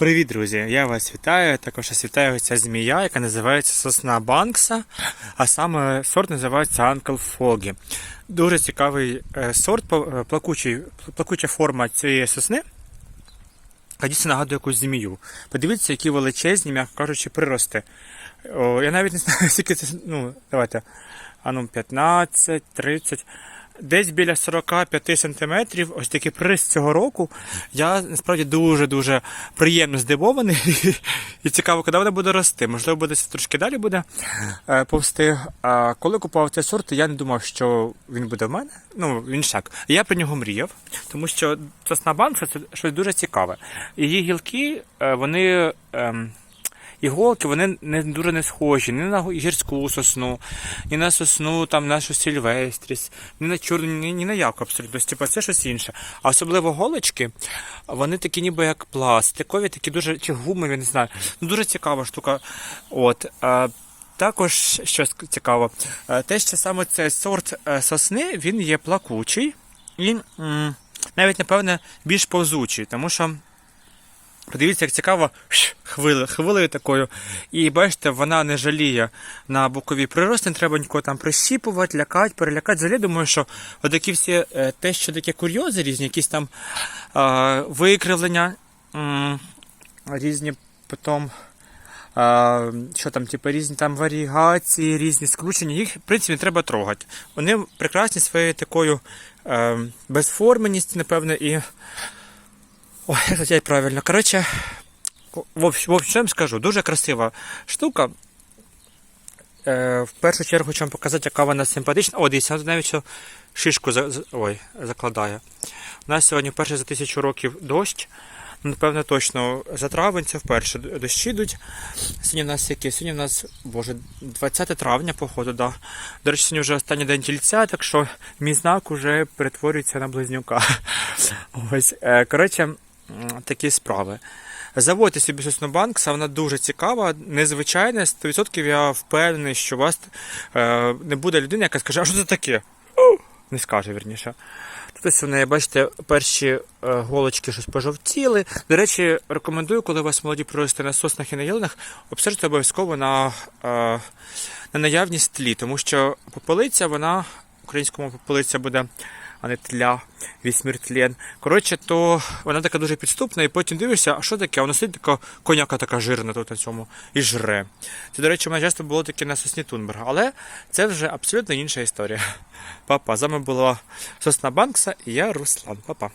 Привіт, друзі! Я вас вітаю. Також вас вітає ця змія, яка називається сосна Банкса, а саме сорт називається Uncle Foggy. Дуже цікавий е, сорт, е, плакучий, плакуча форма цієї сосни. яка Дійсно нагадує якусь змію. Подивіться, які величезні, м'яко кажучи, прирости. О, я навіть не знаю, скільки це. Ну, давайте. А ну, 15, 30. Десь біля 45 сантиметрів, ось такий прирост цього року. Я насправді дуже-дуже приємно здивований. І цікаво, коли вона буде рости. Можливо, буде трошки далі буде е, повсти. А коли купував цей сорт, я не думав, що він буде в мене. Ну, він ж так. Я про нього мріяв, тому що сосна банка це щось дуже цікаве. Її гілки, е, вони. ем, Іголки вони не дуже не схожі ні на гірську сосну, ні на сосну там нашу сільвестріс, ні на чорну, ні, ні на яку абсолютно. Типа це щось інше. А особливо голочки, вони такі ніби як пластикові, такі дуже чи гумові, не знаю. Ну дуже цікава штука. От. А, також що цікаво, е, те, що саме цей сорт е, сосни, він є плакучий і навіть, напевне, більш повзучий, тому що. Подивіться, як цікаво, хвили, хвилею такою. І бачите, вона не жаліє на бокові прирости, треба нікого там прищіпувати, лякати, перелякати. Взагалі думаю, що отакі всі е, те, що таке курйози різні, якісь там е, викривлення, м, різні потім. А, що там, типу, різні там варігації, різні скручення, їх, в принципі, не треба трогати. Вони прекрасні своєю такою е, безформеністю, напевно, і Ой, як сказати правильно. Коротше, в общ- в общем скажу, дуже красива штука. Е, в першу чергу хочу вам показати, яка вона симпатична. О, дивіться, навіть що шишку за, ой, закладає. У нас сьогодні вперше за тисячу років дощ. Ну, Напевно, точно за травень це вперше дощі йдуть. Сьогодні в нас яке? Сьогодні в нас, боже, 20 травня, походу, да. До речі, сьогодні вже останній день тільця, так що мій знак уже перетворюється на близнюка. Ось, е, коротше, такі справи. Заводьте собі сосну банкса, вона дуже цікава, незвичайна. 100% я впевнений, що у вас е, не буде людини, яка скаже, а що це таке? Не скаже, вірніше. Тут ось вони, бачите, перші е, голочки щось пожовтіли. До речі, рекомендую, коли у вас молоді прорости на соснах і на ялинах, обстежте обов'язково на, е, на наявність тлі, тому що попелиця, вона, українському попелиця буде, а не тля, вісьміртлен. Коротше, то вона така дуже підступна, і потім дивишся, а що таке? А Вона сидить така коняка така жирна тут на цьому і жре. Це, до речі, у мене часто було таке на сосні Тунберга, але це вже абсолютно інша історія. Папа, з вами була Сосна Банкса і я Руслан. Папа.